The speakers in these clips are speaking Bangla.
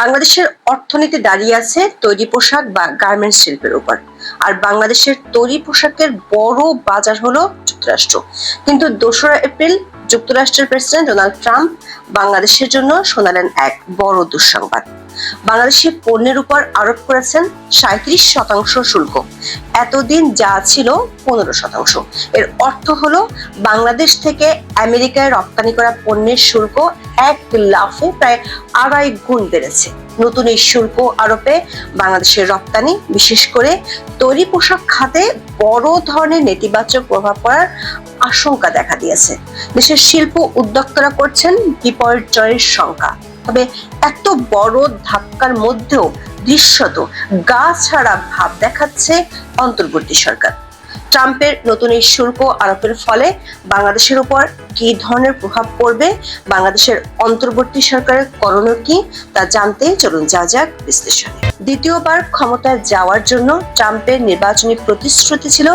বাংলাদেশের অর্থনীতি দাঁড়িয়ে আছে তৈরি পোশাক বা গার্মেন্টস শিল্পের উপর। আর বাংলাদেশের তৈরি পোশাকের বড় বাজার হলো যুক্তরাষ্ট্র। কিন্তু দোসরা এপ্রিল যুক্তরাষ্ট্রের প্রেসিডেন্ট ডোনাল্ড ট্রাম্প বাংলাদেশের জন্য শোনালেন এক বড় দুঃসংবাদ। বাংলাদেশের পণ্যের উপর আরোপ করেছেন সাঁত্রিশ শতাংশ শুল্ক। এতদিন যা ছিল পনেরো শতাংশ। এর অর্থ হলো বাংলাদেশ থেকে আমেরিকায় রপ্তানি করা পণ্যের শুল্ক এক লাফে প্রায় আড়াই গুণ বেড়েছে। নতুন এই শুল্ক আরোপে বাংলাদেশের রপ্তানি, বিশেষ করে তৈরি পোশাক খাতে বড় ধরনের নেতিবাচক প্রভাব পড়ার আশঙ্কা দেখা দিয়েছে। দেশের শিল্প উদ্যোক্তারা করছেন বিপর্যয়ের শঙ্কা। তবে এত বড় ধাক্কার মধ্যেও দৃশ্যত গা ছাড়া ভাব দেখাচ্ছে অন্তর্বর্তী সরকার। ট্রাম্পের নতুন এই শুল্ক আরোপের ফলে বাংলাদেশের উপর কি ধরনের প্রভাব পড়বে, বাংলাদেশের অন্তর্বর্তী সরকারের করণীয় কি, তা জানতে চলুন যা যাক বিশ্লেষণে। দ্বিতীয়বার ক্ষমতায় যাওয়ার জন্য ট্রাম্পের নির্বাচনী প্রতিশ্রুতি ছিল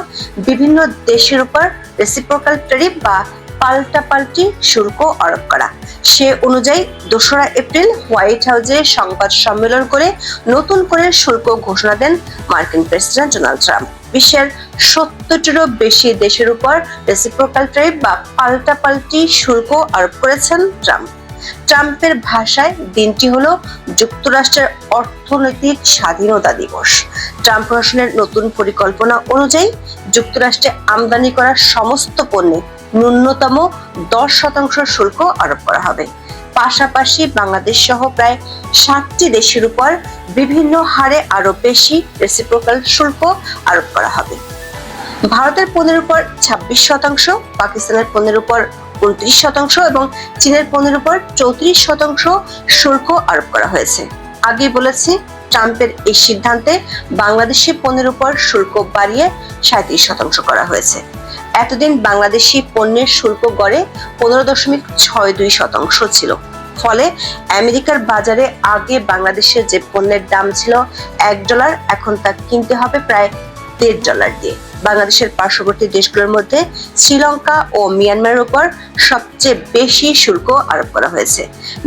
বিভিন্ন দেশের উপর রেসিপ্রোকাল ট্যারিফ বা পাল্টাপাল্টি শুল্ক আরোপ করা। সে অনুযায়ী দোসরা এপ্রিল হোয়াইট হাউসে সংবাদ সম্মেলন করে নতুন করে শুল্ক ঘোষণা দেন মার্কিন প্রেসিডেন্ট ডোনাল্ড ট্রাম্প। বিশ্বের সত্তরটিরও বেশি দেশের উপর রেসিপ্রোকাল ট্রেড বা পাল্টাপাল্টি শুল্ক আরোপ করেছেন ট্রাম্প। ট্রাম্পের ভাষায় দিনটি হলো যুক্তরাষ্ট্রের অর্থনৈতিক স্বাধীনতা দিবস। ট্রাম্প প্রশাসনের নতুন পরিকল্পনা অনুযায়ী যুক্তরাষ্ট্রে আমদানি করা সমস্ত পণ্যে ন্যূনতম দশ শতাংশ শুল্ক আরোপ করা হবে। পাশাপাশি বাংলাদেশ সহ প্রায় সাতটি দেশের উপর বিভিন্ন হারে আরও বেশি রেসিপ্রোকাল শুল্ক আরোপ করা হবে। ভারতের পণ্যের উপর ছাব্বিশ শতাংশ, পাকিস্তানের পণ্যের উপর উনত্রিশ শতাংশ এবং চীনের পণ্যের উপর চৌত্রিশ শতাংশ শুল্ক আরোপ করা হয়েছে। আগে বলেছি, ট্রাম্পের এই সিদ্ধান্তে বাংলাদেশি পণ্যের উপর শুল্ক বাড়িয়ে সাঁত্রিশ শতাংশ করা হয়েছে। এতদিন বাংলাদেশি পণ্যের শুল্ক গড়ে পনেরো দশমিক ছয় দুই শতাংশ ছিল। ফলে আমেরিকার বাজারে আগে বাংলাদেশের যে পণ্যের দাম ছিল এক ডলার, এখন তা কিনতে হবে প্রায় দেড় ডলার দিয়ে। বাংলাদেশের পার্শ্ববর্তী দেশগুলোর মধ্যে শ্রীলঙ্কা ও মিয়ানমারের উপর সবচেয়ে বেশি শুল্ক আরোপ করা হয়েছে।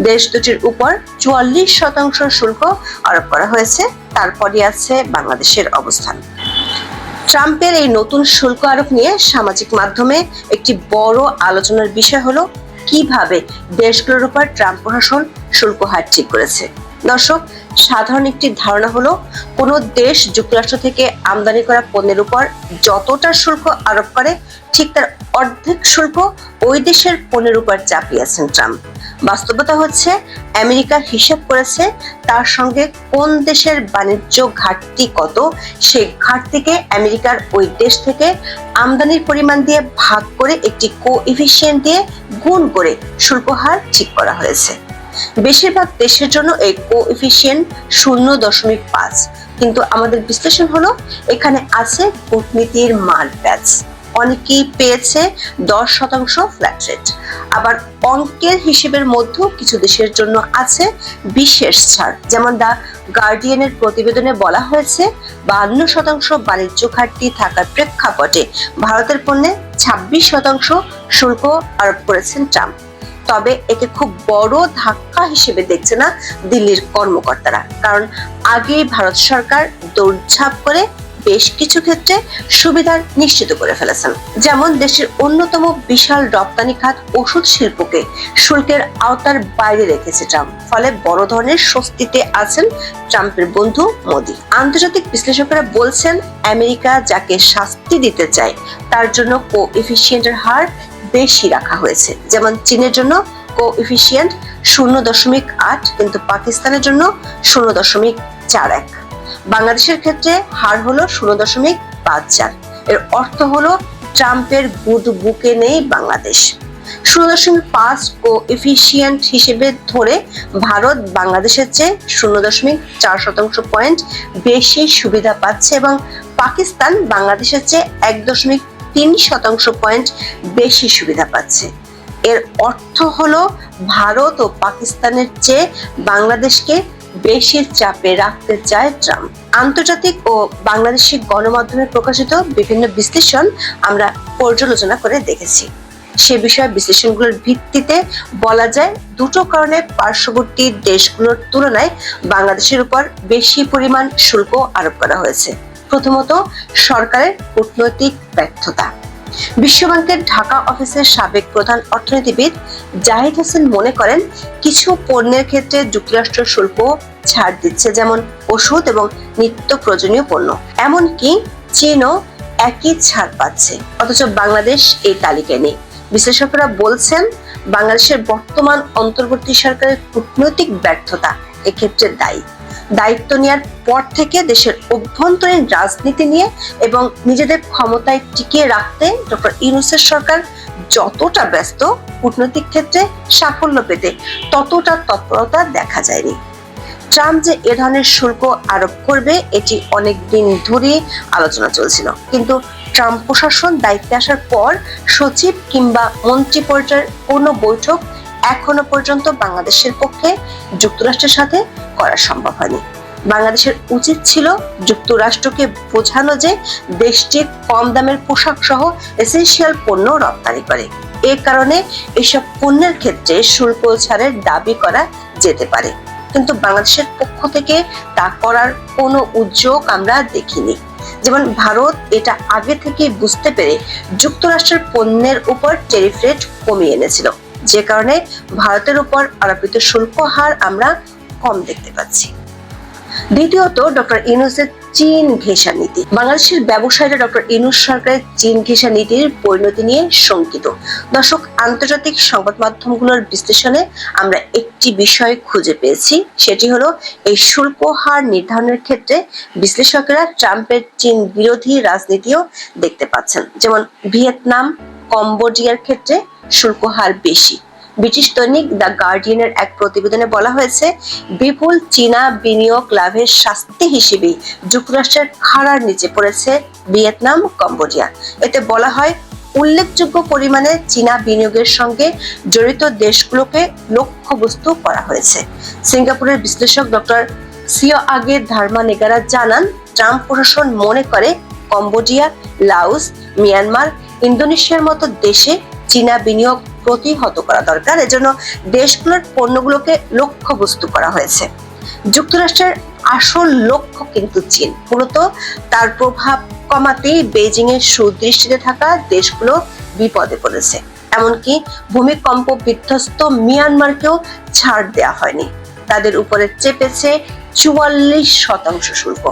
দেশ দুটির উপর চুয়াল্লিশ শতাংশ শুল্ক আরোপ করা হয়েছে, তারপরই আছে বাংলাদেশের অবস্থান। ট্রাম্পের এই নতুন শুল্ক আরোপ নিয়ে সামাজিক মাধ্যমে একটি বড় আলোচনার বিষয় হলো, কীভাবে দেশগুলোর উপর ট্রাম্প প্রশাসন শুল্ক হার ঠিক করেছে। দর্শক সাধারণ একটি ধারণা হলো, কোনো দেশ যুক্তরাষ্ট্র থেকে আমদানি করা পণ্যের উপর যতটা শুল্ক আরোপ করে, ঠিক তার অর্ধেক শুল্ক ওই দেশের পণ্যের উপর চাপিয়েছেন ট্রাম্প। বাস্তবতা হচ্ছে, আমেরিকা হিসাব করেছে তার সঙ্গে কোন দেশের বাণিজ্য ঘাটতি কত সেই ঘাটতিকে আমেরিকার ওই দেশ থেকে আমদানির পরিমাণ দিয়ে ভাগ করে একটি কো ইফিসিয়েন্ট দিয়ে গুণ করে শুল্ক হার ঠিক করা হয়েছে। বেশিরভাগ দেশের জন্য এই কো ইফিসিয়েন্ট শূন্য দশমিক পাঁচ। কিন্তু আমাদের বিশ্লেষণ হলো, এখানে আছে কূটনীতির মাল প্যাচ অনেকেই পেয়েছে দশ শতাংশ ফ্ল্যাট রেট আবার অঙ্কের হিসেবের মধ্যেও কিছু দেশের জন্য আছে বিশেষ ছাড়। যেমন দা গার্ডিয়ানের প্রতিবেদনে বলা হয়েছে, বান্ন শতাংশ বাণিজ্য ঘাটতি থাকার প্রেক্ষাপটে ভারতের পণ্যে ছাব্বিশ শতাংশ শুল্ক আরোপ করেছেন ট্রাম্প। তবে একে খুব বড় ধাক্কা হিসেবে দেখছে না দিল্লির কর্মকর্তারা। কারণ আগেই ভারত সরকার দৌড়ঝাঁপ করে বেশ কিছু ক্ষেত্রে সুবিধা নিশ্চিত করে ফেলেছেন। যেমন দেশের অন্যতম বিশাল রপ্তানি খাত ওষুধ শিল্পকে শুল্কের আওতার বাইরে রেখেছে ট্রাম্প। ফলে বড় ধরনের স্বস্তিতে আছেন ট্রাম্পের বন্ধু মোদী। আন্তর্জাতিক বিশ্লেষকরা বলছেন, আমেরিকা যাকে শাস্তি দিতে চায়, তার জন্য কো এফিসিয়েন্টের হার বেশি রাখা হয়েছে। যেমন চীনের জন্য কো ইফিসিয়েন্ট শূন্য দশমিক আট, কিন্তু পাকিস্তানের জন্য শূন্য দশমিক চার এক। বাংলাদেশের ক্ষেত্রে হার হলো শূন্য দশমিক পাঁচ চার। এর অর্থ হলো ট্রাম্পের গুড বুকে নেই বাংলাদেশ। শূন্য দশমিক পাঁচ ও এফিসিয়েন্ট হিসেবে ধরে ভারত বাংলাদেশের চেয়ে শূন্য দশমিক চার শতাংশ পয়েন্ট বেশি সুবিধা পাচ্ছে এবং পাকিস্তান বাংলাদেশের চেয়ে এক দশমিক তিন শতাংশ পয়েন্ট বেশি সুবিধা পাচ্ছে। এর অর্থ হলো ভারত ও পাকিস্তানের চেয়ে বাংলাদেশকে বেশি চাপে রাখতে চায় ট্রাম্প। আন্তর্জাতিক ও বাংলাদেশি গণমাধ্যমে প্রকাশিত বিভিন্ন বিশ্লেষণ আমরা পর্যালোচনা করে দেখেছি। সে বিষয়ে বিশ্লেষণগুলোর ভিত্তিতে বলা যায়, দুটো কারণে পার্শ্ববর্তী দেশগুলোর তুলনায় বাংলাদেশের উপর বেশি পরিমাণ শুল্ক আরোপ করা হয়েছে। প্রথমত সরকারের কূটনৈতিক ব্যর্থতা। বিশ্বব্যাংকের ঢাকা অফিসের সাবেক প্রধান অর্থনীতিবিদ জাহিদ হোসেন মনে করেন, কিছু পণ্যের ক্ষেত্রে যুক্তরাষ্ট্র শুল্ক ছাড় দিচ্ছে, যেমন ওষুধ এবং নিত্য প্রয়োজনীয় পণ্য। এমনকি চীনও একই ছাড় পাচ্ছে। অথচ বাংলাদেশ এই তালিকায় নেই। বিশ্লেষকরা বলছেন, বাংলাদেশের বর্তমান অন্তর্বর্তী সরকারের কূটনৈতিক ব্যর্থতা এক্ষেত্রে দায়ী। দায়িত্ব নেওয়ার পর থেকে দেশের অভ্যন্তরীণ রাজনীতি নিয়ে এবং নিজেদের ক্ষমতায় টিকিয়ে রাখতে ডক্টর ইউনুসের সরকার যতটা ব্যস্ত কূটনৈতিক ক্ষেত্রে সাফল্য পেতে ততটা তৎপরতা দেখা যায়নি। ট্রাম্প যে এ ধরনের শুল্ক আরোপ করবে, এটি অনেক দিন ধরে আলোচনা চলছিল। কিন্তু ট্রাম্প প্রশাসন দায়িত্বে আসার পর সচিব কিংবা মন্ত্রী পর্যায়ের কোনো বৈঠক এখনও পর্যন্ত বাংলাদেশের পক্ষে যুক্তরাষ্ট্রের সাথে করা সম্ভব হয়নি। বাংলাদেশের উচিত ছিল যুক্তরাষ্ট্রকে বোঝানো যে দেশটি কম দামের পোশাক সহ এসেনশিয়াল পণ্য রপ্তানি করে। এ কারণে এসব পণ্যের ক্ষেত্রে শুল্ক ছাড়ের দাবি করা যেতে পারে। কিন্তু বাংলাদেশের পক্ষ থেকে তা করার কোনো উদ্যোগ আমরা দেখিনি। যেমন ভারত এটা আগে থেকে বুঝতে পেরে যুক্তরাষ্ট্রের পণ্যের উপর টেরিফ রেট কমিয়ে এনেছিল। যে কারণে ভারতের উপর আরোপিত শুল্ক হার আমরা কম দেখতে পাচ্ছি। দ্বিতীয়ত, ডক্টর ইউনুসের চীন ঘেঁষা নীতি। বাংলাদেশের ব্যবসায়ীরা ডক্টর ইনুস সরকারের চীন ঘেঁষা নীতির পরিণতি নিয়ে শঙ্কিত। দর্শক, আন্তর্জাতিক সংবাদ মাধ্যমগুলোর বিশ্লেষণে আমরা একটি বিষয় খুঁজে পেয়েছি, সেটি হলো এই শুল্ক হার নির্ধারণের ক্ষেত্রে বিশ্লেষকেরা ট্রাম্পের চীন বিরোধী রাজনীতিও দেখতে পাচ্ছেন। যেমন ভিয়েতনাম কম্বোডিয়ার ক্ষেত্রে শুল্ক হার বেশি। ব্রিটিশ দৈনিক দ্য গার্ডিয়ানের এক প্রতিবেদনে বলা হয়েছে, বিপুল চীনা বিনিয়োগ লাভের শাস্তি হিসেবে যুক্তরাষ্ট্রের খাড়ার নিচে পড়েছে ভিয়েতনাম, কম্বোডিয়া। এতে বলা হয়, উল্লেখযোগ্য পরিমাণে চীনা বিনিয়োগের সঙ্গে জড়িত দেশগুলোকে লক্ষ্যবস্তু করা হয়েছে। সিঙ্গাপুরের বিশ্লেষক ডক্টর সিও আগে ধার্মা নেগারা জানান, ট্রাম্প প্রশাসন মনে করে কম্বোডিয়া, লাওস, মিয়ানমার, ইন্দোনেশিয়ার মতো দেশে চীনা বিনিয়োগ প্রতিহত করা দরকার। এজন্য দেশগুলোর পণ্যগুলোকে লক্ষ্যবস্তু করা হয়েছে। যুক্তরাষ্ট্রের আসল লক্ষ্য কিন্তু চীন। মূলত তার প্রভাব কমাতেই বেজিং এর সুদৃষ্টিতে থাকা দেশগুলো বিপদে পড়েছে। এমনকি ভূমিকম্প বিধ্বস্ত মিয়ানমারকেও ছাড় দেওয়া হয়নি। তাদের উপরে চেপেছে চুয়াল্লিশ শতাংশ শুল্ক।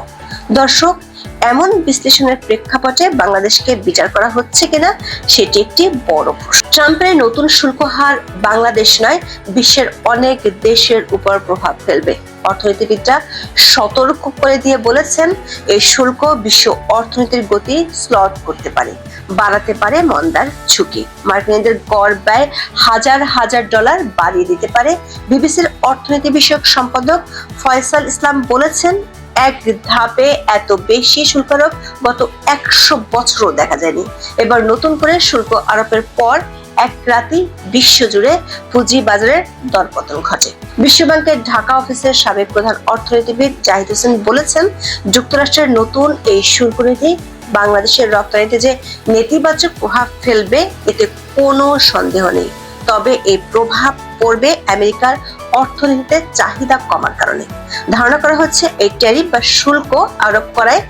দর্শক এমন বিশ্লেষণের প্রেক্ষাপটে বাংলাদেশকে বিচার করা হচ্ছে কিনা সেটি একটি বড় প্রশ্ন। ট্রাম্পের নতুন শুল্ক হার বাংলাদেশ নয়, বিশ্বের অনেক দেশের উপর প্রভাব ফেলবে। অর্থনীতিবিদরা সতর্ক করে দিয়ে বলেছেন, এই শুল্ক বিশ্ব অর্থনীতির গতি স্লট করতে পারে, বাড়াতে পারে মন্দার ঝুঁকি। মার্কিনীদের গড় ব্যয় হাজার হাজার ডলার বাড়িয়ে দিতে পারে বিবিসির অর্থনীতি বিষয়ক সম্পাদক ফয়সাল ইসলাম বলেছেন এক ধাপে এত বেশি শুল্ক আরোপ গত একশো বছরও দেখা যায়নি। এবার নতুন করে শুল্ক আরোপের পর এক বিশ্বজুড়ে দরপতন ঘটে। বিশ্বব্যাংকের ঢাকা অফিসের সাবেক প্রধান অর্থনীতিবিদ জাহিদ হোসেন বলেছেন, যুক্তরাষ্ট্রের নতুন এই শুল্ক নীতি বাংলাদেশের রপ্তানিতে যে নেতিবাচক প্রভাব ফেলবে, এতে কোনো সন্দেহ নেই। তবে এই প্রভাব পড়বে আমেরিকার অর্থনীতিতে চাহিদা কমার কারণে। ধারণা করা হচ্ছে এই ট্যারিফ বা শুল্ক আরোপ করায়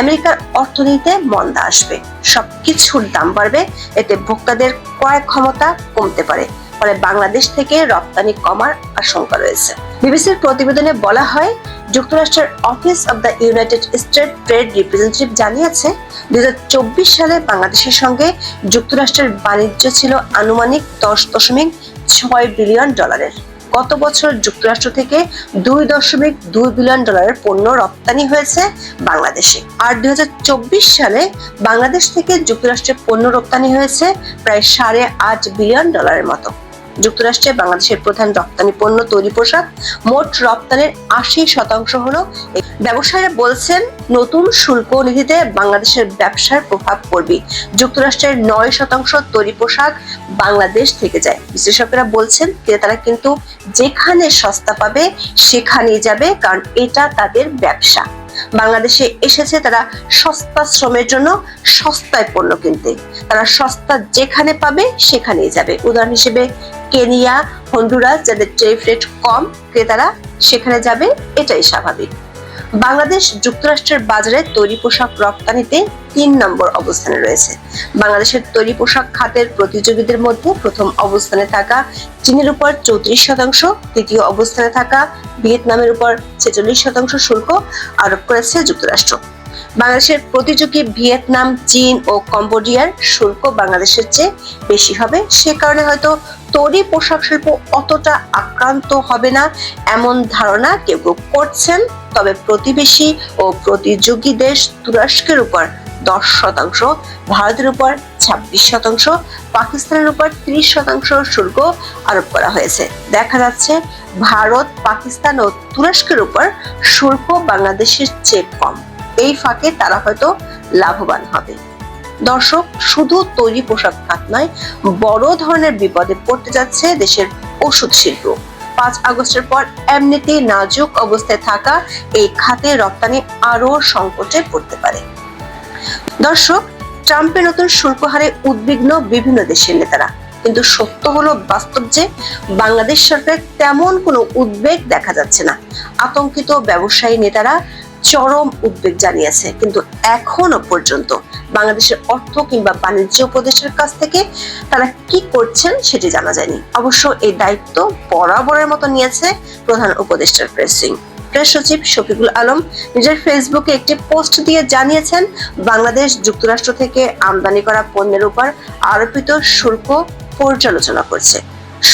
আমেরিকার অর্থনীতিতে মন্দা আসবে। সবকিছুর দাম বাড়বে, এতে ভোক্তাদের ক্রয় ক্ষমতা কমতে পারে। ফলে বাংলাদেশ থেকে রপ্তানি কমার আশঙ্কা রয়েছে। বিবিসির প্রতিবেদনে বলা হয়, যুক্তরাষ্ট্রের office of the United State trade representative জানিয়েছে দুই হাজার চব্বিশ সালে বাংলাদেশের সঙ্গে যুক্তরাষ্ট্রের বাণিজ্য ছিল আনুমানিক দশ দশমিক ছয় বিলিয়ন ডলারের। গত বছর যুক্তরাষ্ট্র থেকে দুই দশমিক দুই বিলিয়ন ডলারের পণ্য রপ্তানি হয়েছে বাংলাদেশে। আর দুই হাজার চব্বিশ সালে বাংলাদেশ থেকে যুক্তরাষ্ট্রে পণ্য রপ্তানি হয়েছে প্রায় সাড়ে আট বিলিয়ন ডলারের মতো। যুক্তরাষ্ট্রে বাংলাদেশের প্রধান রপ্তানি পণ্য, তৈরি পোশাক মোট রপ্তানির আশি শতাংশ হল ব্যবসায়ীরা বলছেন, নতুন শুল্ক নীতিতে বাংলাদেশের ব্যবসার প্রভাব পড়বে। যুক্তরাষ্ট্রের নয় শতাংশ তৈরি পোশাক বাংলাদেশ থেকে যায়। বিশ্লেষকরা বলছেন, ক্রেতারা কিন্তু যেখানে সস্তা পাবে, সেখানেই যাবে, কারণ এটা তাদের ব্যবসা। বাংলাদেশে এসেছে তারা সস্তা শ্রমের জন্য সস্তায় পণ্য কিনতে। তারা সস্তা যেখানে পাবে, সেখানেই যাবে। উদাহরণ হিসেবে কেনিয়া, হন্ডুরাস, যাদের টেরিফ রেট কম, ক্রেতারা সেখানে যাবে, এটাই স্বাভাবিক। বাংলাদেশ যুক্তরাষ্ট্রের বাজারে তৈরি পোশাক রপ্তানিতে তিন নম্বর অবস্থানে রয়েছে। বাংলাদেশের তৈরি পোশাক খাতের প্রতিযোগীদের মধ্যে প্রথম অবস্থানে থাকা চীনের উপর চৌত্রিশ শতাংশ, তৃতীয় অবস্থানে থাকা ভিয়েতনামের উপর ছেচল্লিশ শতাংশ শুল্ক আরোপ করেছে যুক্তরাষ্ট্র। বাংলাদেশের প্রতিযোগী ভিয়েতনাম, চীন ও কম্বোডিয়ার শুল্ক বাংলাদেশের চেয়ে বেশি হবে, সে কারণে হয়তো তৈরি পোশাক শিল্প অতটা আক্রান্ত হবে না, এমন ধারণা কেউ কেউ করছেন, তবে প্রতিবেশী ও প্রতিযোগী দেশ তুরস্কের উপর দশ শতাংশ, ভারতের উপর ছাব্বিশ শতাংশ, পাকিস্তানের উপর ত্রিশ শতাংশ শুল্ক আরোপ করা হয়েছে। দেখা যাচ্ছে, ভারত, পাকিস্তান ও তুরস্কের উপর শুল্ক বাংলাদেশের চেয়ে কম। এই ফাঁকে তারা হয়তো লাভবান হবে। দর্শক, শুধু তৈরি পোশাক খাত নয়, বড় ধরনের বিপদে পড়তে যাচ্ছে দেশের ওষুধ শিল্প। পাঁচ আগস্টের পর এমনিতেই নাজুক অবস্থায় থাকা এই খাতে রপ্তানি আরও সংকটে পড়তে পারে। দর্শক, ট্রাম্পের নতুন শুল্ক হারে উদ্বিগ্ন বিভিন্ন দেশের নেতারা। কিন্তু সত্য হলো বাস্তব যে, বাংলাদেশ সরকার তেমন কোনো উদ্বেগ দেখা যাচ্ছে না। আতঙ্কিত ব্যবসায়ী নেতারা চরম উদ্বেগ জানিয়েছে। কিন্তু এখনও পর্যন্ত বাংলাদেশের অর্থ কিংবা বাণিজ্য উপদেশের কাছ থেকে তারা কি করছেন সেটি জানা যায়নি। অবশ্য এই দায়িত্ব বরাবরের মতো নিয়েছে প্রধান উপদেষ্টার প্রেসিং প্রেস সচিব শফিকুল আলম নিজের ফেসবুকে একটি পোস্ট দিয়ে জানিয়েছেন, বাংলাদেশ যুক্তরাষ্ট্র থেকে আমদানি করা পণ্যের উপর আরোপিত শুল্ক পর্যালোচনা করছে।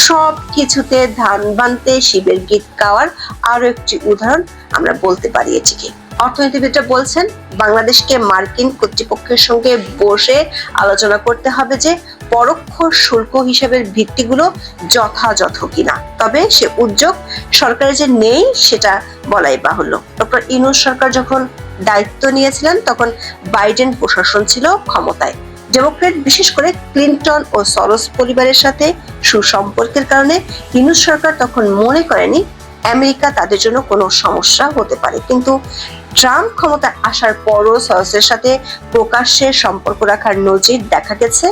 সব কিছুতে ধান বানতে শিবের গীত গাওয়ার আরও একটি উদাহরণ আমরা বলতে পারি এটিকে। অর্থনীতিবিদরা বলছেন, বাংলাদেশকে মার্কিন কর্তৃপক্ষের সঙ্গে বসে আলোচনা করতে হবে যে, পরোক্ষ শুল্ক হিসেবের ভিত্তিগুলো যথাযথ কিনা। তবে সে উদ্যোগ সরকারের যে নেই, সেটা বলাই বাহুল্য। ডক্টর ইনুস সরকার যখন দায়িত্ব নিয়েছিলেন, তখন বাইডেন প্রশাসন ছিল ক্ষমতায়। ডেমোক্রেট, বিশেষ করে ক্লিন্টন ও সরস পরিবারের সাথে সুসম্পর্কের কারণে ইনুস সরকার তখন মনে করেনি, আমেরিকা তাদের জন্য কোনো সমস্যা হতে পারে। কিন্তু ট্রাম্প ক্ষমতায় আসার পরও সরসের সাথে প্রকাশ্যে সম্পর্ক রাখার নজির দেখা গেছে।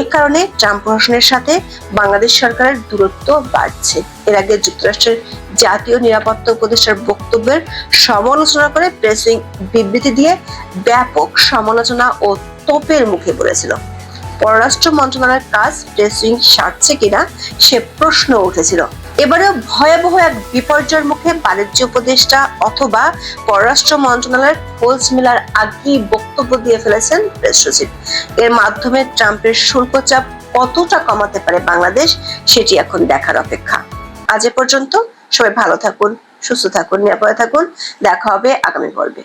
এ কারণে ট্রাম্প প্রশাসনের সাথে বাংলাদেশ সরকারের দূরত্ব বাড়ছে। এর আগে যুক্তরাষ্ট্রের জাতীয় নিরাপত্তা উপদেষ্টার বক্তব্যের সমালোচনা করে প্রেসিং বিবৃতি দিয়ে ব্যাপক সমালোচনা ও তোপের মুখে পড়েছিল। পররাষ্ট্র মন্ত্রণালয়ের কাজ প্রেসিং সারছে কিনা সে প্রশ্ন উঠেছিল। এবারেও ভয়াবহ এক বিপর্যয়ের মুখে বাণিজ্য উপদেষ্টা অথবা পররাষ্ট্র মন্ত্রণালয়ের হোলস মিলার আগেই বক্তব্য দিয়ে ফেলেছেন প্রেস সচিব। এর মাধ্যমে ট্রাম্পের শুল্ক চাপ কতটা কমাতে পারে বাংলাদেশ, সেটি এখন দেখার অপেক্ষা। আজ এ পর্যন্ত সবাই ভালো থাকুন, সুস্থ থাকুন, নিরাপদে থাকুন। দেখা হবে আগামী পর্বে।